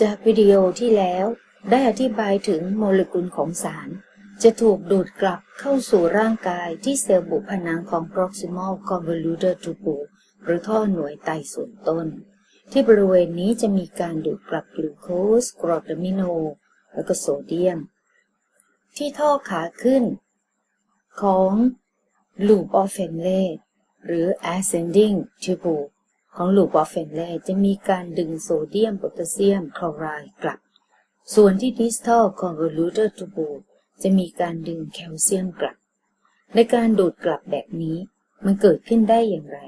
จากวิดีโอที่แล้วได้อธิบายถึงโมเลกุลของสาร จะถูกดูดกลับเข้าสู่ร่างกายที่เซลล์บุผนังของ proximal convoluted tubule หรือท่อหน่วยไตส่วนต้น ที่บริเวณนี้จะมีการดูดกลับกลูโคสกรดอะมิโน และก็โซเดียม ที่ท่อขาขึ้น ของ loop of f e n l e หรือ ascending tubule ของ loop of Fenley จะมีการดึงโซเดียมโพแทสเซียมคลอไรด์กลับ ส่วนที่ distal convoluted tubule จะมีการดึงแคลเซียมกลับ ในการดูดกลับแบบนี้มันเกิดขึ้นได้อย่างไร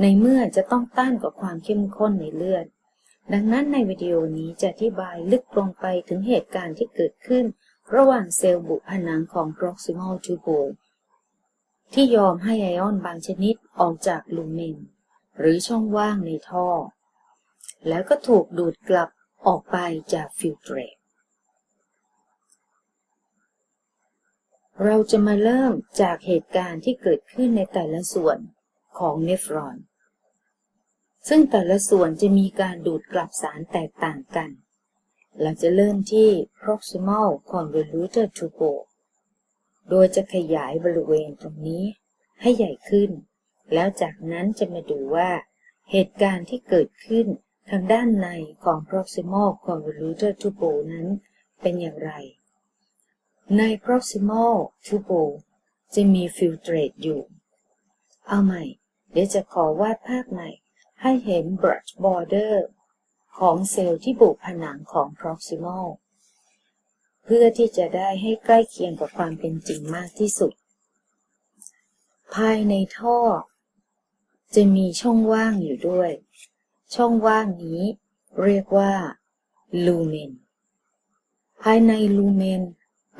ในเมื่อจะต้องต้านกับความเข้มข้นในเลือด ดังนั้นในวิดีโอนี้จะอธิบายลึกลงไปถึงเหตุการณ์ที่เกิดขึ้น ระหว่างเซลล์บุผนังของ proximal tubule ที่ยอมให้ไอออนบางชนิดออกจากลูเมน หรือช่องว่างในท่อ แล้วก็ถูกดูดกลับออกไปจากฟิลเตรตเราจะมาเริ่มจากเหตุการณ์ที่เกิดขึ้นในแต่ละส่วนของเนฟรอน ซึ่งแต่ละส่วนจะมีการดูดกลับสารแตกต่างกัน เราจะเริ่มที่ proximal convoluted tubule โดยจะขยายบริเวณตรงนี้ให้ใหญ่ขึ้น แล้วจากนั้นจะมาดูว่า เหตุการณ์ที่เกิดขึ้นทางด้านในของ proximal convoluted tubule นั้นเป็นอย่างไร ใน proximal tubule จะมีฟิลเตรตอยู่ เอาใหม่ เดี๋ยวจะขอวาดภาพใหม่ ให้เห็น brush border ของเซลล์ที่บุผนังของ proximal เพื่อที่จะได้ให้ใกล้เคียงกับความเป็นจริงมากที่สุด ภายในท่อ จะมีช่องว่างอยู่ด้วย ช่องว่างนี้ เรียกว่าลูเมน ภายในลูเมน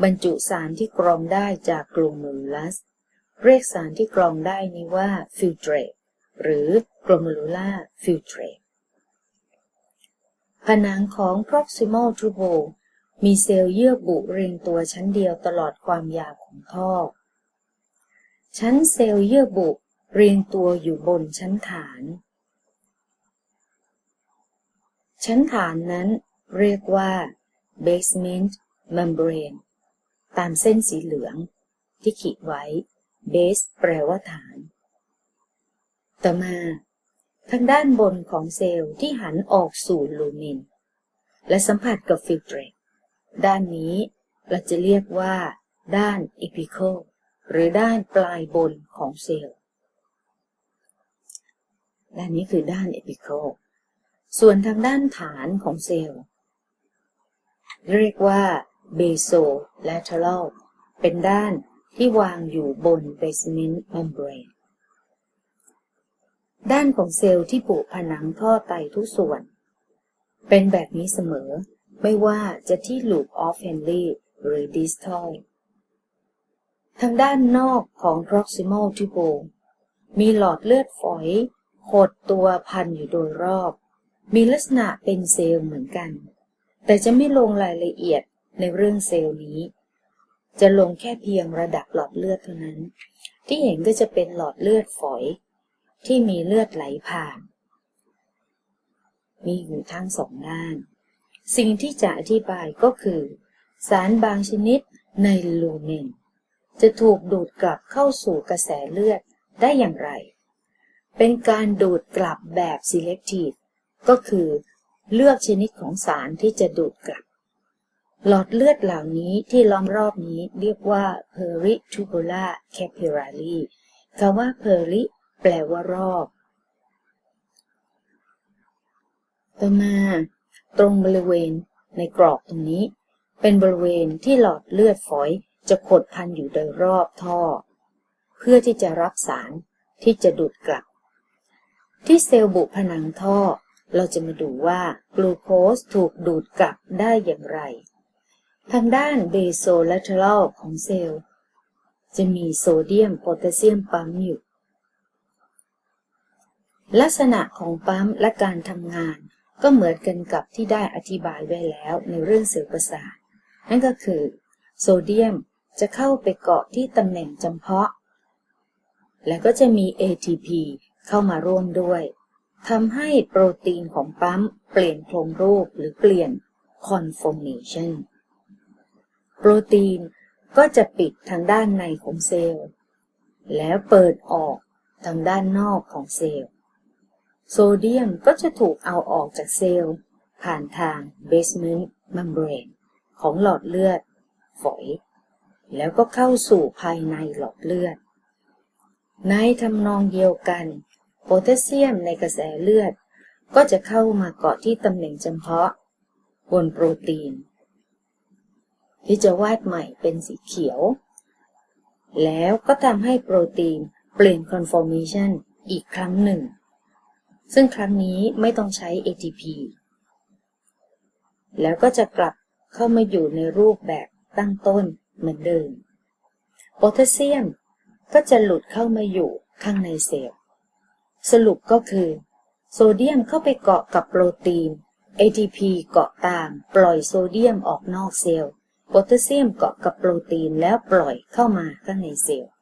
บรรจุสารที่กรองได้จากกลูเมรูลัส เรียกสารที่กรองได้นี้ว่าฟิลเตรตหรือกลมรูล่าฟิลเตรตผนังของ proximal tubule มีเซลล์เยื่อบุเรียงตัวชั้นเดียวตลอดความยาวของท่อ ชั้นเซลล์เยื่อบุ เรียงตัวอยู่บนชั้นฐาน ชั้นฐานนั้นเรียกว่า basement membrane ตามเส้นสีเหลืองที่ขีดไว้ base แปลว่าฐาน ต่อมา ทางด้านบนของเซลล์ที่หันออกสู่ลูมิน และสัมผัสกับฟิลเตรตด้านนี้เราจะเรียกว่า ด้าน epical หรือด้านปลายบนของเซลล์ ด้านนี้คือด้าน epical ส่วนทางด้านฐานของเซลล์ เรียกว่า basolateral เป็นด้านที่วางอยู่บน basement membrane ด้านของเซลล์ที่ปุผนังท่อไตทุกส่วน เป็นแบบนี้เสมอ ไม่ว่าจะที่ loop of Henle หรือ distal ทางด้านนอกของ proximal tubule มีหลอดเลือดฝอย หดตัวพันอยู่โดยรอบ มีลักษณะเป็นเซลล์เหมือนกัน แต่จะไม่ลงรายละเอียดในเรื่องเซลล์นี้ จะลงแค่เพียงระดับหลอดเลือดเท่านั้น ที่เห็นก็จะเป็นหลอดเลือดฝอย ที่มีเลือดไหลผ่าน มีอยู่ทั้งสองด้าน สิ่งที่จะอธิบายก็คือ สารบางชนิดในลูเมนจะถูกดูดกลับเข้าสู่กระแสเลือดได้อย่างไร เป็นการดูดกลับแบบ selective ก็คือเลือกชนิดของสารที่จะดูดกลับ หลอดเลือดเหล่านี้ที่ล้อมรอบนี้เรียกว่า peritubular capillary คำว่า peri แปลว่ารอบ ต่อมา ตรงบริเวณในกรอบตรงนี้ เป็นบริเวณที่หลอดเลือดฝอยจะขดพันอยู่โดยรอบท่อ เพื่อที่จะรับสารที่จะดูดกลับ ที่เซลล์บุผนังท่อ เราจะมาดูว่ากลูโคสถูกดูดกลับได้อย่างไร ทางด้านเบโซลเทอรัลของเซลล์ จะมีโซเดียมโพแทสเซียมปั๊มอยู่ ลักษณะของปั๊มและการทำงานก็เหมือนกันกับที่ได้อธิบายไว้แล้วในเรื่องเซลล์ประสาท นั่นก็คือ โซเดียมจะเข้าไปเกาะที่ตำแหน่งจำเพาะ และก็จะมี ATP เข้ามาร่วมด้วยทำให้โปรตีนของปั๊มเปลี่ยนโครงรูปหรือเปลี่ยน conformation โปรตีนก็จะปิดทางด้านในของเซลล์ แล้วเปิดออกทางด้านนอกของเซลล์ โซเดียมก็จะถูกเอาออกจากเซลล์ ผ่านทาง basement membrane ของหลอดเลือด ฝอย แล้วก็เข้าสู่ภายในหลอดเลือด ในทำนองเดียวกัน โพแทสเซียมในกระแสเลือด ก็จะเข้ามาเกาะที่ตำแหน่งจำเพาะ บนโปรตีน ที่จะวาดใหม่เป็นสีเขียว แล้วก็ทำให้โปรตีนเปลี่ยน conformation อีกครั้งหนึ่ง ซึ่งครั้งนี้ไม่ต้องใช้ ATP แล้วก็จะกลับเข้ามาอยู่ในรูปแบบตั้งต้นเหมือนเดิม โพแทสเซียมก็จะหลุดเข้ามาอยู่ข้างในเซลล์ สรุปก็คือ โซเดียมเข้าไปเกาะกับโปรตีน ATP เกาะตาม ปล่อยโซเดียมออกนอกเซลล์โพแทสเซียมเกาะกับโปรตีนแล้วปล่อยเข้ามาข้างในเซลล์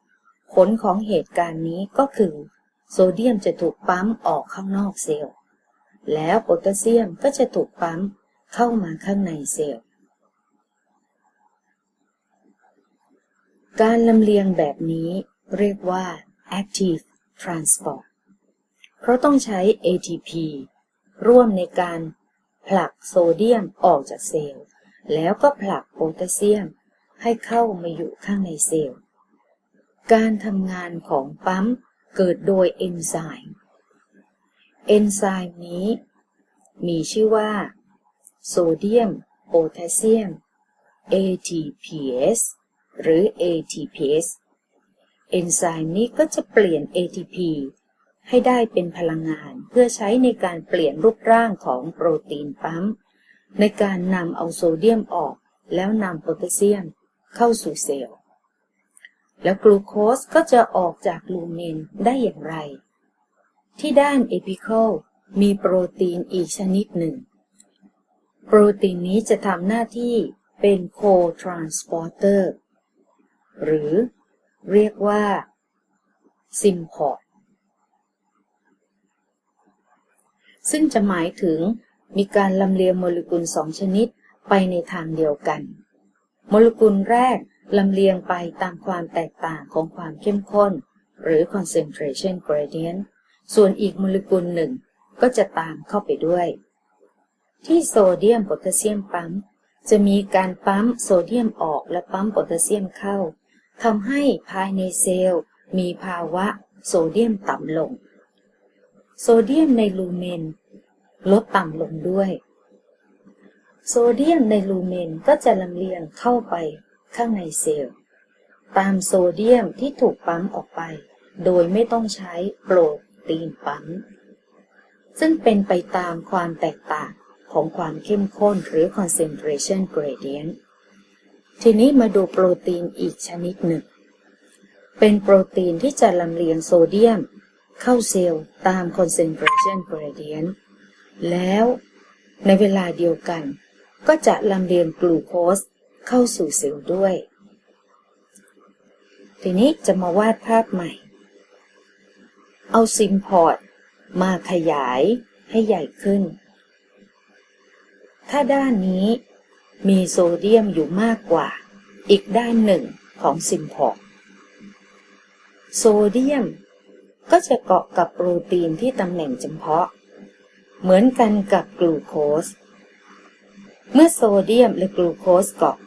ผลของเหตุการณ์นี้ก็คือ โซเดียมจะถูกปั๊มออกข้างนอกเซลล์ แล้วโพแทสเซียมก็จะถูกปั๊มเข้ามาข้างในเซลล์ การลำเลียงแบบนี้เรียกว่า active transport เพราะต้องใช้ ATP ร่วมในการผลักโซเดียมออกจากเซลล์ แล้วก็ผลักโพแทสเซียมให้เข้ามาอยู่ข้างในเซลล์ การทำงานของปั๊มเกิดโดยเอนไซม์เอนไซม์นี้มีชื่อว่าโซเดียมโพแทสเซียม ATPase หรือ ATPase เอนไซม์นี้ก็จะเปลี่ยน ATP ให้ได้เป็นพลังงานเพื่อใช้ในการเปลี่ยนรูปร่างของโปรตีนปั๊ม ในการนำเอาโซเดียมออก แล้วนำโพแทสเซียมเข้าสู่เซลล์ แล้วกลูโคสก็จะออกจากลูเมนได้อย่างไร ที่ด้านเอพิคอลมีโปรตีนอีกชนิดหนึ่ง โปรตีนนี้จะทำหน้าที่เป็นโคทรานสปอร์เตอร์หรือเรียกว่าซิมพอร์ต ซึ่งจะหมายถึงมีการลำเลียงโมเลกุลสองชนิดไปในทางเดียวกัน โมเลกุลแรกลำเลียงไปตามความแตกต่างของความเข้มข้น หรือ concentration gradient ส่วนอีกโมเลกุลหนึ่งก็จะตามเข้าไปด้วย ที่โซเดียมโพแทสเซียมปั๊ม จะมีการปั๊มโซเดียมออกและปั๊มโพแทสเซียมเข้าทำให้ภายในเซลล์มีภาวะโซเดียมต่ำลง โซเดียมในลูเมน ลดต่ำลงด้วย โซเดียมในลูเมนก็จะลำเลียงเข้าไปข้างในเซลล์ ตามโซเดียมที่ถูกปั๊มออกไป โดยไม่ต้องใช้โปรตีนปั๊ม ซึ่งเป็นไปตามความแตกต่างของความเข้มข้นหรือ concentration gradient ทีนี้มาดูโปรตีนอีกชนิดหนึ่ง เป็นโปรตีนที่จะลำเลียงโซเดียม เข้าเซลล์ตาม concentration gradient แล้วในเวลาเดียวกัน ก็จะลำเลียงกลูโคสเข้าสู่เซลล์ด้วย ทีนี้จะมาวาดภาพใหม่ เอาซิมพอร์ตมาขยายให้ใหญ่ขึ้น ถ้าด้านนี้มีโซเดียมอยู่มากกว่า อีกด้านหนึ่งของซิมพอร์ตโซเดียม ก็จะเกาะกับโปรตีนที่ตำแหน่งจำเพาะ เหมือนกันกับกลูโคส เมื่อโซเดียมและกลูโคสเกาะ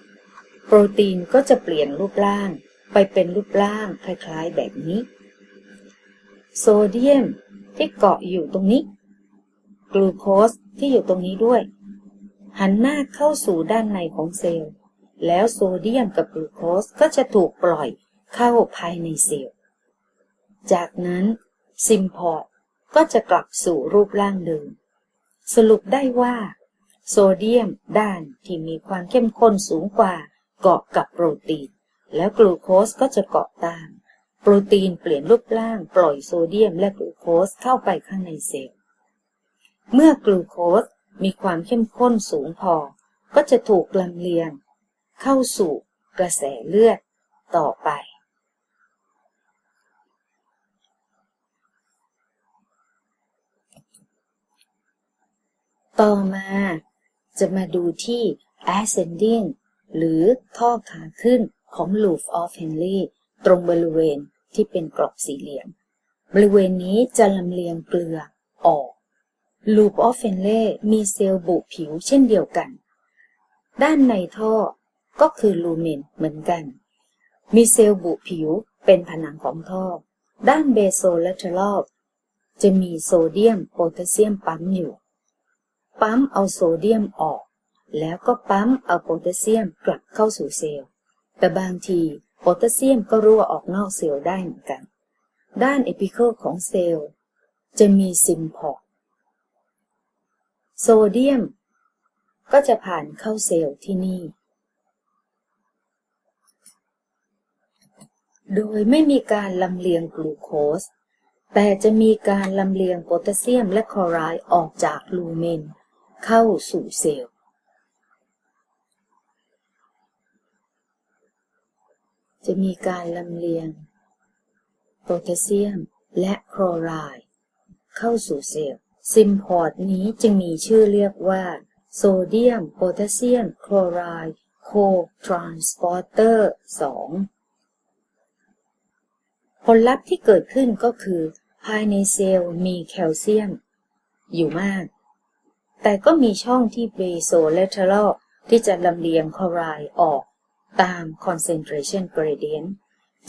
โปรตีนก็จะเปลี่ยนรูปร่างไปเป็นรูปร่างคล้ายๆแบบนี้ โซเดียมที่เกาะอยู่ตรงนี้ กลูโคสที่อยู่ตรงนี้ด้วย หันหน้าเข้าสู่ด้านในของเซลล์ แล้วโซเดียมกับกลูโคสก็จะถูกปล่อยเข้าภายในเซลล์ จากนั้นซิมพอร์ตก็จะกลับสู่รูปร่างเดิม สรุปได้ว่า โซเดียมด้านที่มีความเข้มข้นสูงกว่าเกาะกับโปรตีน แล้วกลูโคสก็จะเกาะตาม โปรตีนเปลี่ยนรูปร่างปล่อยโซเดียมและกลูโคสเข้าไปข้างในเซลล์ เมื่อกลูโคสมีความเข้มข้นสูงพอ ก็จะถูกลำเลียง เข้าสู่กระแสเลือดต่อไป ต่อมาจะมาดูที่ ascending หรือท่อขาขึ้นของ loop of Henle ตรงบริเวณที่เป็นกรอบสี่เหลี่ยม บริเวณนี้จะลำเลียงเกลือออก loop of Henle มีเซลล์บุผิวเช่นเดียวกัน ด้านในท่อก็คือลูเมนเหมือนกัน มีเซลล์บุผิวเป็นผนังของท่อ ด้านเบโซเลเทอรัลจะมีโซเดียมโพแทสเซียมปั๊มอยู่ ปั๊มเอาโซเดียมออก แล้วก็ปั๊มเอาโพแทสเซียมกลับเข้าสู่เซลล์ แต่บางทีโพแทสเซียมก็รั่วออกนอกเซลล์ได้เหมือนกัน ด้านเอพิเคิลของเซลล์ จะมีซิมพอร์ตโซเดียม ก็จะผ่านเข้าเซลล์ที่นี่ โดยไม่มีการลำเลียงกลูโคสแต่จะมีการลำเลียงโพแทสเซียมและคลอไรด์ออกจากลูเมน เข้าสู่เซลล์ จะมีการลำเลียง โพแทสเซียมและคลอไรด์เข้าสู่เซลล์ ซิมพอร์ตนี้จึงมีชื่อเรียกว่า โซเดียมโพแทสเซียมคลอไรด์โคทรานสปอร์เตอร์2ผลลัพธ์ที่เกิดขึ้นก็คือ ภายในเซลล์มีแคลเซียม อยู่มาก แต่ก็มีช่องที่เบโซเลเทอรัลที่จะลำเลียงคลอไรด์ออกตาม concentration gradient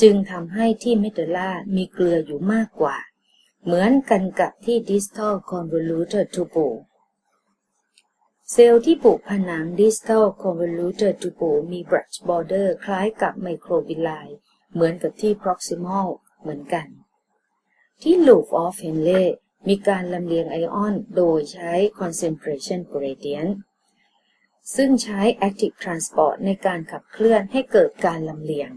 จึงทำให้ที่เมเดล่ามีเกลืออยู่มากกว่า เหมือนกันกับที่ distal convoluted tubule เซลล์ที่ปลูกผนัง distal convoluted tubule มี brush border คล้ายกับไมโครบิลไลเหมือนกับที่ proximal เหมือนกัน ที่ loop of Henle มีการลำเลียงไอออน โดยใช้ concentration gradient ซึ่งใช้ active transport ในการขับเคลื่อนให้เกิดการลำเลียง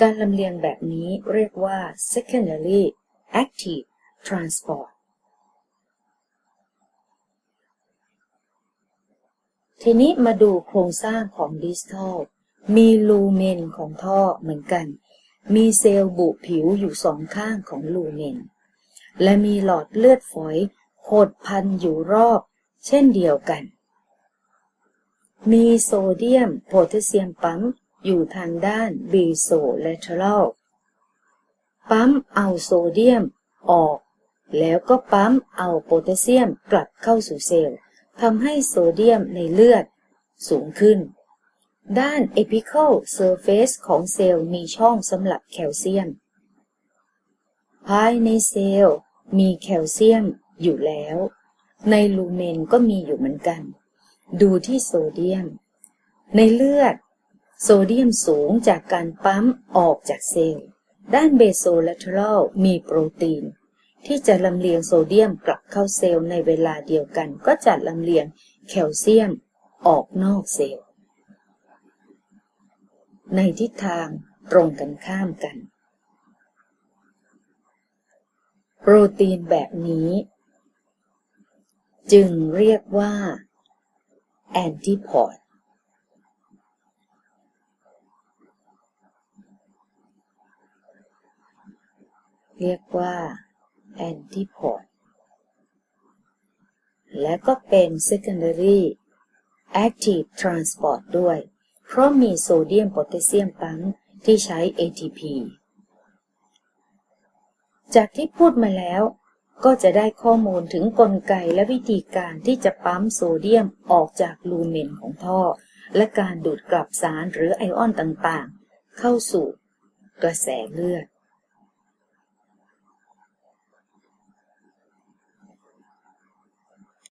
การลำเลียงแบบนี้เรียกว่า secondary active transport ทีนี้มาดูโครงสร้างของดิสทัลมีลูเมนของท่อเหมือนกัน มีเซลล์บุผิวอยู่สองข้างของลูเมน และมีหลอดเลือดฝอยโคดพันอยู่รอบ เช่นเดียวกัน มีโซเดียมโพแทสเซียมปั๊มอยู่ทางด้านเบโซเลเทอรัลปั๊มเอาโซเดียมออก แล้วก็ปั๊มเอาโพแทสเซียมกลับเข้าสู่เซลล์ทำให้โซเดียมในเลือดสูงขึ้น ด้าน apical surface ของเซลล์มีช่องสำหรับแคลเซียม ภายในเซลล์ มีแคลเซียมอยู่แล้ว ในลูเมนก็มีอยู่เหมือนกัน ดูที่โซเดียม ในเลือด โซเดียมสูงจากการปั๊มออกจากเซลล์ ด้านเบโซเลเทอรัลมีโปรตีน ที่จะลำเลียงโซเดียมกลับเข้าเซลล์ในเวลาเดียวกันก็จะลำเลียงแคลเซียมออกนอกเซลล์ ในทิศทางตรงกันข้ามกัน โปรตีนแบบนี้ จึงเรียกว่าแอนติพอดเรียกว่าแอนติพอดและก็เป็น secondary active transport ด้วย เพราะมีโซเดียมโพแทสเซียมปั๊มที่ใช้ ATP จากที่พูดมาแล้ว ก็จะได้ข้อมูลถึงกลไกและวิธีการที่จะปั๊มโซเดียมออกจากลูเมนของท่อ และการดูดกลับสารหรือไอออนต่างๆ เข้าสู่กระแสเลือด